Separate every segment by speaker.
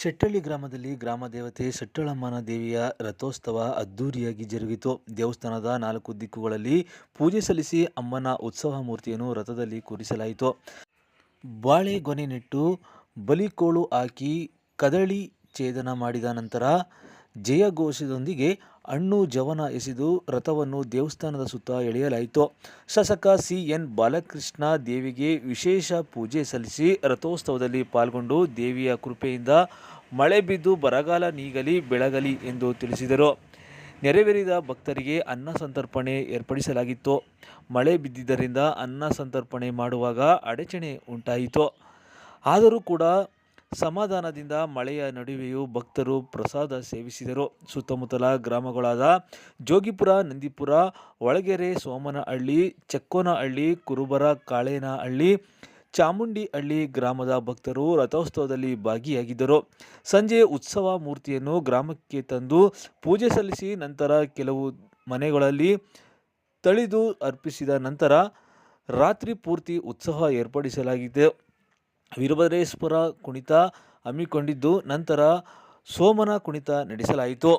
Speaker 1: ಶೆಟ್ಟಳ್ಳಿ ಗ್ರಾಮದಲ್ಲಿ ಗ್ರಾಮ ದೇವತೆ ಶೆಟ್ಟಳಮ್ಮನ ದೇವಿಯ ರಥೋತ್ಸವ ಅದ್ದೂರಿಯಾಗಿ ಜರುಗಿತು. ದೇವಸ್ಥಾನದ ನಾಲ್ಕು ದಿಕ್ಕುಗಳಲ್ಲಿ ಪೂಜೆ ಸಲ್ಲಿಸಿ ಅಮ್ಮನ ಉತ್ಸವ ಮೂರ್ತಿಯನ್ನು ರಥದಲ್ಲಿ ಕೂರಿಸಲಾಯಿತು. ಬಾಳೆ ಗೊನೆ ನೆಟ್ಟು ಬಲಿಕೋಳು ಹಾಕಿ ಕದಳಿ ಛೇದನ ಮಾಡಿದ ನಂತರ ಜಯಘೋಷದೊಂದಿಗೆ ಹಣ್ಣು ಜವನ ಎಸೆದು ರಥವನ್ನು ದೇವಸ್ಥಾನದ ಸುತ್ತ ಎಳೆಯಲಾಯಿತು. ಶಾಸಕ ಸಿ ಎನ್ ಬಾಲಕೃಷ್ಣ ದೇವಿಗೆ ವಿಶೇಷ ಪೂಜೆ ಸಲ್ಲಿಸಿ ರಥೋತ್ಸವದಲ್ಲಿ ಪಾಲ್ಗೊಂಡು ದೇವಿಯ ಕೃಪೆಯಿಂದ ಮಳೆ ಬಿದ್ದು ಬರಗಾಲ ನೀಗಲಿ ಬೆಳಗಲಿ ಎಂದು ತಿಳಿಸಿದರು. ನೆರವೇರಿದ ಭಕ್ತರಿಗೆ ಅನ್ನ ಸಂತರ್ಪಣೆ ಏರ್ಪಡಿಸಲಾಗಿತ್ತು. ಮಳೆ ಬಿದ್ದಿದ್ದರಿಂದ ಅನ್ನ ಸಂತರ್ಪಣೆ ಮಾಡುವಾಗ ಅಡಚಣೆ ಉಂಟಾಯಿತು. ಆದರೂ ಕೂಡ ಸಮಾಧಾನದಿಂದ ಮಳೆಯ ನಡುವೆಯೂ ಭಕ್ತರು ಪ್ರಸಾದ ಸೇವಿಸಿದರು. ಸುತ್ತಮುತ್ತಲ ಗ್ರಾಮಗಳಾದ ಜೋಗಿಪುರ, ನಂದಿಪುರ ಒಳಗೆರೆ ಸೋಮನಹಳ್ಳಿ, ಚಕ್ಕೋನಹಳ್ಳಿ, ಕುರುಬರ, ಕಾಳೇನಹಳ್ಳಿ, ಚಾಮುಂಡಿಹಳ್ಳಿ ಗ್ರಾಮದ ಭಕ್ತರು ರಥೋತ್ಸವದಲ್ಲಿ ಭಾಗಿಯಾಗಿದ್ದರು. ಸಂಜೆ ಉತ್ಸವ ಮೂರ್ತಿಯನ್ನು ಗ್ರಾಮಕ್ಕೆ ತಂದು ಪೂಜೆ ಸಲ್ಲಿಸಿ ನಂತರ ಕೆಲವು ಮನೆಗಳಲ್ಲಿ ತಳಿದು ಅರ್ಪಿಸಿದ ನಂತರ ರಾತ್ರಿ ಪೂರ್ತಿ ಉತ್ಸವ ಏರ್ಪಡಿಸಲಾಗಿದೆ. ವೀರಭದ್ರೇಶ್ವರ ಕುಣಿತ ಹಮ್ಮಿಕೊಂಡಿದ್ದು, ನಂತರ ಸೋಮನ ಕುಣಿತ ನಡೆಸಲಾಯಿತು.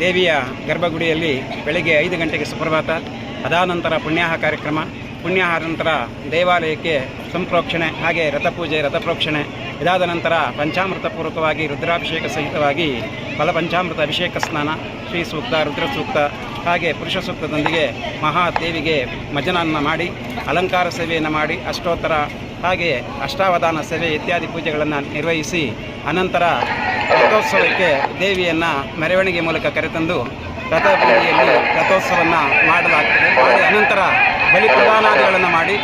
Speaker 2: ದೇವಿಯ ಗರ್ಭಗುಡಿಯಲ್ಲಿ ಬೆಳಗ್ಗೆ ಐದು ಗಂಟೆಗೆ ಸುಪ್ರಭಾತ, ಅದಾನಂತರ ಪುಣ್ಯಾಹ ಕಾರ್ಯಕ್ರಮ, ಪುಣ್ಯಾಹ ನಂತರ ದೇವಾಲಯಕ್ಕೆ ಸಂಪ್ರೋಕ್ಷಣೆ, ಹಾಗೆ ರಥಪೂಜೆ, ರಥಪ್ರೋಕ್ಷಣೆ, ಇದಾದ ನಂತರ ಪಂಚಾಮೃತ ಪೂರ್ವಕವಾಗಿ ರುದ್ರಾಭಿಷೇಕ ಸಹಿತವಾಗಿ ಫಲ ಪಂಚಾಮೃತ ಅಭಿಷೇಕ ಸ್ನಾನ, ಶ್ರೀ ಸೂಕ್ತ, ರುದ್ರ ಸೂಕ್ತ, ಹಾಗೆ ಪುರುಷ ಸೂಕ್ತದೊಂದಿಗೆ ಮಹಾದೇವಿಗೆ ಮಜನನ್ನು ಮಾಡಿ, ಅಲಂಕಾರ ಸೇವೆಯನ್ನು ಮಾಡಿ, ಅಷ್ಟೋತ್ತರ ಹಾಗೆ ಅಷ್ಟಾವಧಾನ ಸೇವೆ ಇತ್ಯಾದಿ ಪೂಜೆಗಳನ್ನು ನಿರ್ವಹಿಸಿ ಅನಂತರ ರಥೋತ್ಸವಕ್ಕೆ ದೇವಿಯನ್ನು ಮೆರವಣಿಗೆ ಮೂಲಕ ಕರೆತಂದು ರಥಬೀದಿಯಲ್ಲಿ ರಥೋತ್ಸವವನ್ನು ಮಾಡಲಾಗ್ತದೆ. ಮಾಡಿ ಅನಂತರ ಬಲಿ ಪ್ರದಾನಾದಿಗಳನ್ನು ಮಾಡಿ